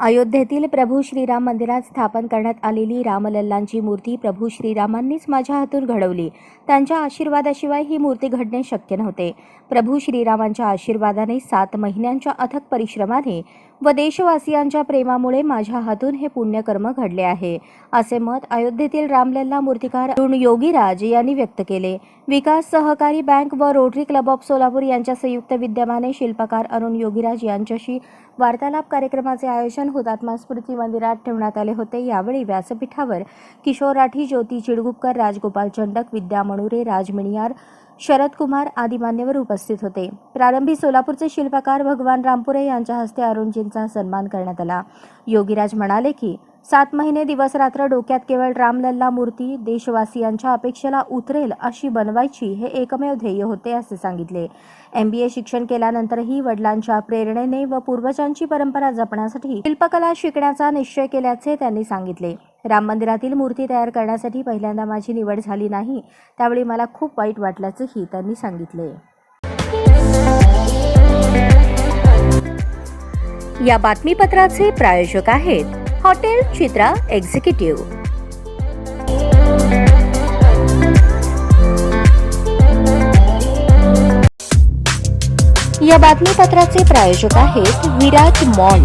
अयोध्येतील प्रभू श्रीराम मंदिरात स्थापन करण्यात आलेली रामलल्लांची मूर्ती प्रभू श्रीरामांनीच माझ्या हातून घडवली. त्यांच्या आशीर्वादाशिवाय ही मूर्ती घडणे शक्य नव्हते. प्रभू श्रीरामांच्या आशीर्वादाने सात महिन्यांच्या अथक परिश्रमाने व देशवासियांच्या प्रेमामुळे माझ्या हातून हे पुण्यकर्म घडले आहे असे मत अयोध्येतील रामलल्ला मूर्तिकार अरुण योगीराज यांनी व्यक्त केले. विकास सहकारी बँक व रोटरी क्लब ऑफ सोलापूर यांच्या संयुक्त विद्यमाने शिल्पकार अरुण योगीराज यांच्याशी वार्तालाप कार्यक्रमाचे आयोजन हुतात्मा स्मृती मंदिरात ठेवण्यात आले होते. यावेळी व्यासपीठावर किशोर राठी ज्योती चिडगुपकर राजगोपाल चंडक विद्या मणुरे राज मिणियार शरद कुमार आदी मान्यवर उपस्थित होते. प्रारंभी सोलापूरचे शिल्पकार भगवान रामपुरे यांच्या हस्ते अरुणजींचा सन्मान करण्यात आला. योगीराज म्हणाले की सात महिने दिवस रात्र डोक्यात केवळ रामलल्ला मूर्ती देशवासियांच्या अपेक्षेला उतरेल अशी बनवायची हे एकमेव ध्येय होते असे सांगितले. एम बी ए शिक्षण केल्यानंतरही वडिलांच्या प्रेरणेने व पूर्वजांची परंपरा जपण्यासाठी शिल्पकला शिकण्याचा निश्चय केल्याचे त्यांनी सांगितले. राम मंदिरातील मूर्ती तयार करण्यासाठी पहिल्यांदा माझी निवड झाली नाही त्यावेळी मला खूप वाईट वाटल्याचंही त्यांनी सांगितले. या बातमीपत्राचे प्रायोजक आहेत हॉटेल चित्रा एक्झिक्युटिव्ह. या बातमीपत्राचे प्रायोजक आहेत विराट मॉल.